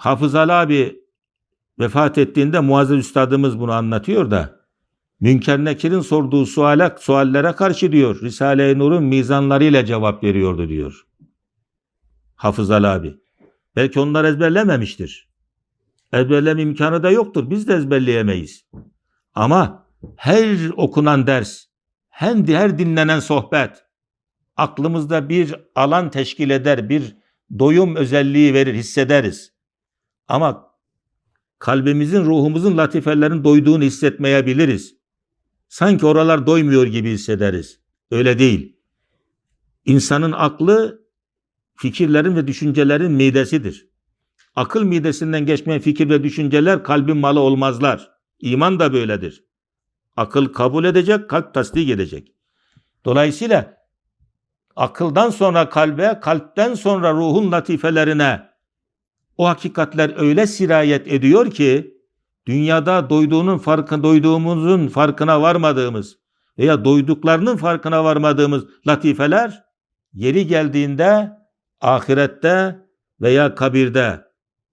Hafız Ali abi vefat ettiğinde Muazzez Üstadımız bunu anlatıyor da Münker Nekir'in sorduğu suale, suallere karşı diyor Risale-i Nur'un mizanlarıyla cevap veriyordu diyor. Hafız Ali abi. Belki onlar ezberlememiştir. Ezberleme imkanı da yoktur. Biz de ezberleyemeyiz. Ama her okunan ders, hem her dinlenen sohbet aklımızda bir alan teşkil eder, bir doyum özelliği verir, hissederiz. Ama kalbimizin, ruhumuzun latifelerin doyduğunu hissetmeyebiliriz. Sanki oralar doymuyor gibi hissederiz. Öyle değil. İnsanın aklı fikirlerin ve düşüncelerin midesidir. Akıl midesinden geçmeyen fikir ve düşünceler kalbin malı olmazlar. İman da böyledir. Akıl kabul edecek, kalp tasdik edecek. Dolayısıyla akıldan sonra kalbe, kalpten sonra ruhun latifelerine o hakikatler öyle sirayet ediyor ki dünyada doyduğunun farkı, doyduğumuzun farkına varmadığımız veya doyduklarının farkına varmadığımız latifeler yeri geldiğinde ahirette veya kabirde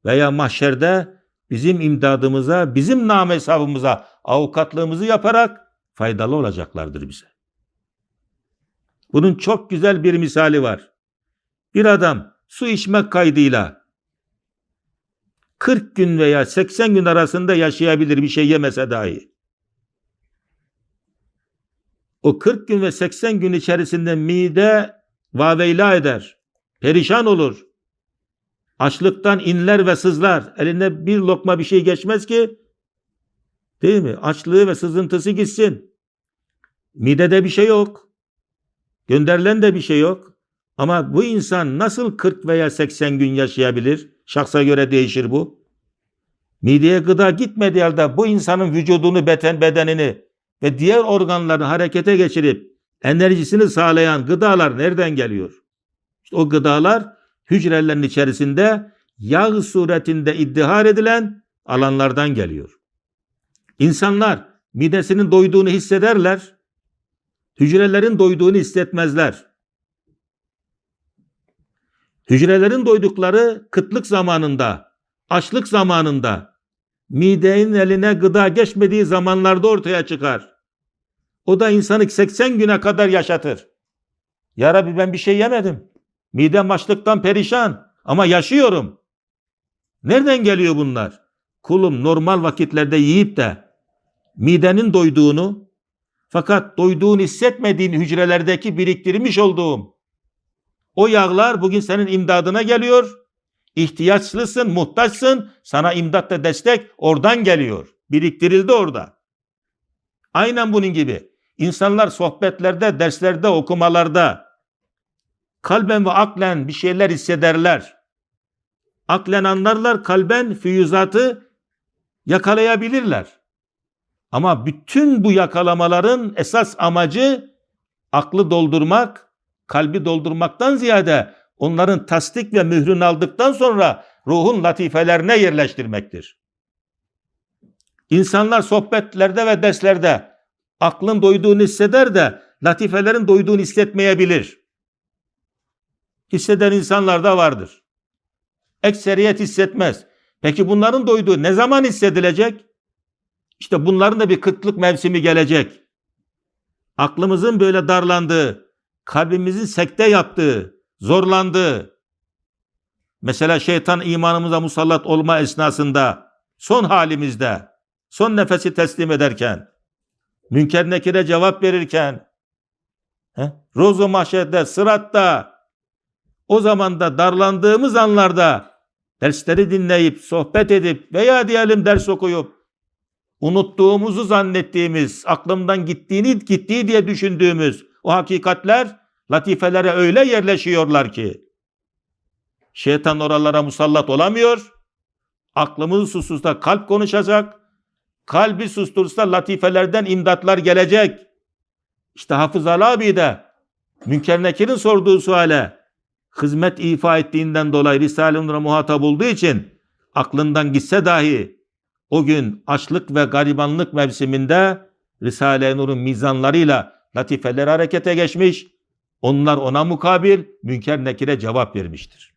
veya mahşerde bizim imdadımıza, bizim nam hesabımıza avukatlığımızı yaparak faydalı olacaklardır bize. Bunun çok güzel bir misali var. Bir adam su içmek kaydıyla 40 gün veya 80 gün arasında yaşayabilir bir şey yemese dahi. O 40 gün ve 80 gün içerisinde mide vaveyla eder. Perişan olur. Açlıktan inler ve sızlar. Eline bir lokma bir şey geçmez ki değil mi? Açlığı ve sızıntısı gitsin. Midede bir şey yok. Gönderilen de bir şey yok. Ama bu insan nasıl 40 veya 80 gün yaşayabilir? Şahsa göre değişir bu. Mideye gıda gitmediği halde bu insanın vücudunu, beten, bedenini ve diğer organlarını harekete geçirip enerjisini sağlayan gıdalar nereden geliyor? İşte o gıdalar hücrelerin içerisinde yağ suretinde iddihar edilen alanlardan geliyor. İnsanlar midesinin doyduğunu hissederler. Hücrelerin doyduğunu hissetmezler. Hücrelerin doydukları kıtlık zamanında, açlık zamanında, midenin eline gıda geçmediği zamanlarda ortaya çıkar. O da insanı 80 güne kadar yaşatır. Ya Rabbi ben bir şey yemedim. Midem açlıktan perişan ama yaşıyorum. Nereden geliyor bunlar? Kulum normal vakitlerde yiyip de midenin doyduğunu fakat doyduğunu hissetmediğin hücrelerdeki biriktirmiş olduğum o yağlar bugün senin imdadına geliyor. İhtiyaçlısın, muhtaçsın. Sana imdat da destek oradan geliyor. Biriktirildi orada. Aynen bunun gibi. İnsanlar sohbetlerde, derslerde, okumalarda kalben ve aklen bir şeyler hissederler. Aklen anlarlar, kalben füyüzatı yakalayabilirler. Ama bütün bu yakalamaların esas amacı aklı doldurmak, kalbi doldurmaktan ziyade onların tasdik ve mührünü aldıktan sonra ruhun latifelerine yerleştirmektir. İnsanlar sohbetlerde ve derslerde aklın doyduğunu hisseder de latifelerin doyduğunu hissetmeyebilir. Hisseden insanlar da vardır. Ekseriyet hissetmez. Peki bunların doyduğu ne zaman hissedilecek? İşte bunların da bir kıtlık mevsimi gelecek. Aklımızın böyle darlandığı, kalbimizin sekte yaptığı, zorlandığı, mesela şeytan imanımıza musallat olma esnasında, son halimizde, son nefesi teslim ederken, münker nekire cevap verirken, he, rozu mahşerde, sıratta, o zaman da darlandığımız anlarda dersleri dinleyip, sohbet edip veya diyelim ders okuyup, unuttuğumuzu zannettiğimiz, aklımdan gittiğini gittiği diye düşündüğümüz o hakikatler latifelere öyle yerleşiyorlar ki şeytan oralara musallat olamıyor. Aklımız susuzda kalp konuşacak. Kalbi sustursa latifelerden imdatlar gelecek. İşte Hafız Ali abi de Münker Nekir'in sorduğu suale hizmet ifa ettiğinden dolayı Risale-i Nur'a muhatap olduğu için aklından gitse dahi o gün açlık ve garibanlık mevsiminde Risale-i Nur'un mizanlarıyla latifeler harekete geçmiş. Onlar ona mukabil Münker Nekir'e cevap vermiştir.